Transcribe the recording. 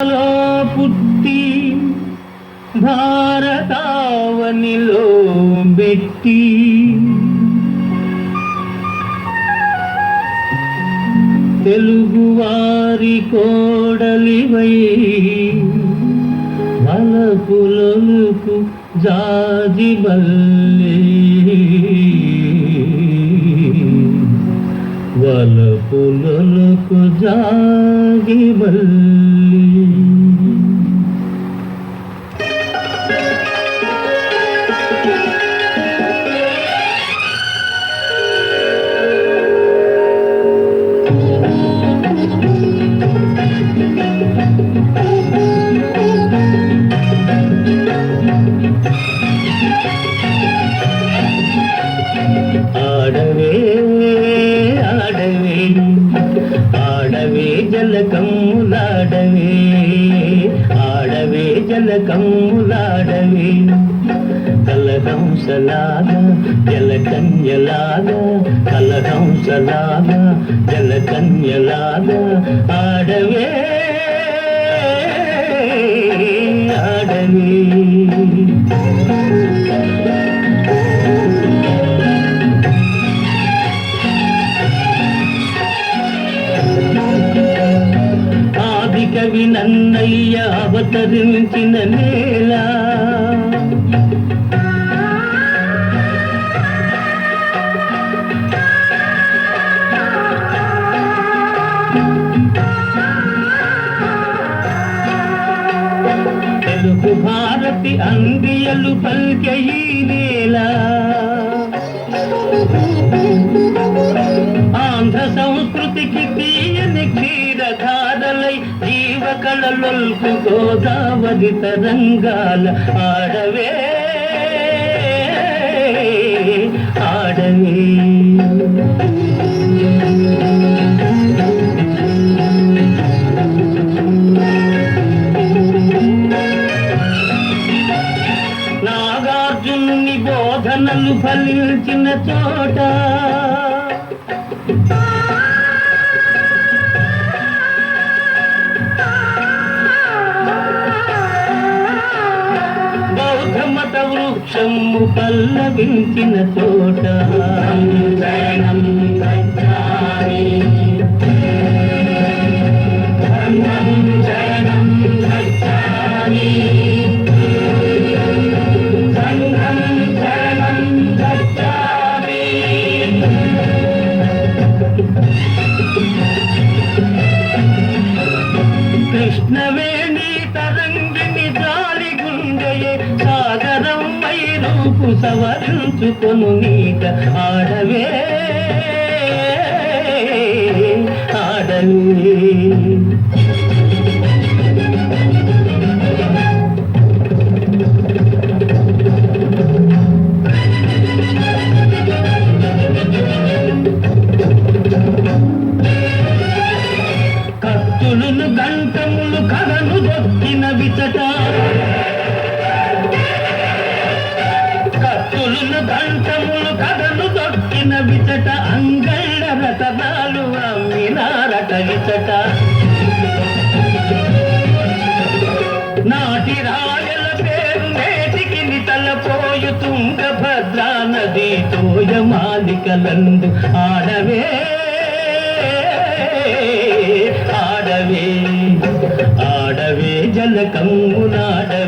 లో పుట్టి భారతావనిలో బెట్టి తెలుగువారి కోడలివై వలపులకు జాజిబల్లి వలపులకు జాజిబల్లి జలకమ్ములాడవే ఆడవే జలకమ్ములాడవే కలహంసలాగా జలకన్యలాగా కలహంసలాగా జలకన్యలాగా ఆడవే ఆడవే. ఆది కవి నన్నయ్య అవతరించిన నేల. తెలుగు భారతి అందియలు పల్కయి నేల. ఆంధ్ర సంస్కృతికి జీవకళలొల్పు గోదావరి తరంగాల ఆడవే. ఆడవే. నాగార్జునుని బోధనలు ఫలించిన చోట బౌద్ధ వృక్షము పల్లవించిన తోట. రూపు సవరించుకొను నీట ఆడవే ఆడవే. కత్తులను గంటములు కథను దొక్కిన విచట. కత్తులను గంటములు కథను దొక్కిన విచట అంగళ్ళ రతనాలు అమ్మినారట విచట. నాటి రాయల పేరు నేటికి తలపోయు తుంగభద్రా నది తోయ మాలికలందు. ఆడవే ఆడవే ఆడవే జలకమ్మునాడవే